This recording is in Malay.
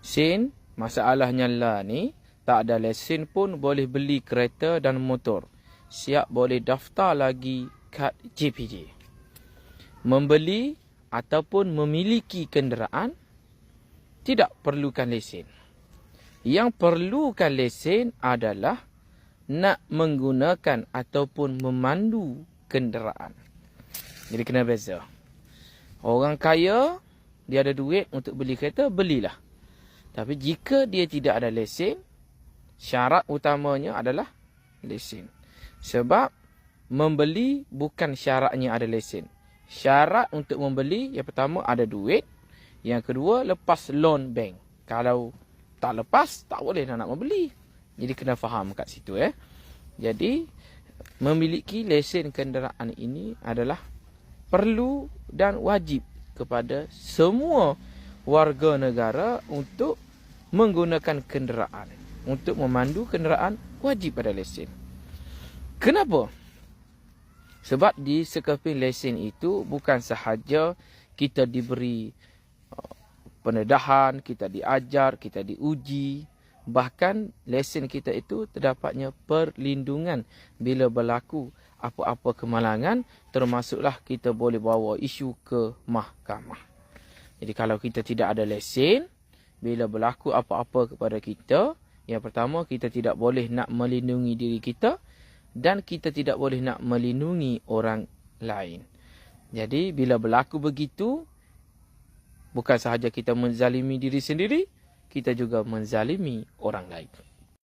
Sin, masalahnya lah ni, tak ada lesen pun boleh beli kereta dan motor. Siap boleh daftar lagi kad JPJ. Membeli ataupun memiliki kenderaan tidak perlukan lesen. Yang perlukan lesen adalah nak menggunakan ataupun memandu kenderaan. Jadi kena beza. Orang kaya, dia ada duit untuk beli kereta, belilah. Tapi jika dia tidak ada lesen, syarat utamanya adalah lesen. Sebab membeli bukan syaratnya ada lesen. Syarat untuk membeli, yang pertama ada duit. Yang kedua, lepas loan bank. Kalau tak lepas, tak boleh nak, membeli. Jadi kena faham kat situ eh. Jadi memiliki lesen kenderaan ini adalah perlu dan wajib kepada semua warga negara untuk menggunakan kenderaan. Untuk memandu kenderaan wajib pada lesen. Kenapa? Sebab di sekeping lesen itu bukan sahaja kita diberi uh, penedahan, kita diajar, kita diuji, Bahkan lesen kita itu terdapatnya perlindungan bila berlaku apa-apa kemalangan termasuklah kita boleh bawa isu ke mahkamah. Jadi kalau kita tidak ada lesen, bila berlaku apa-apa kepada kita, yang pertama kita tidak boleh nak melindungi diri kita dan kita tidak boleh nak melindungi orang lain. Jadi bila berlaku begitu, bukan sahaja kita menzalimi diri sendiri, kita juga menzalimi orang lain.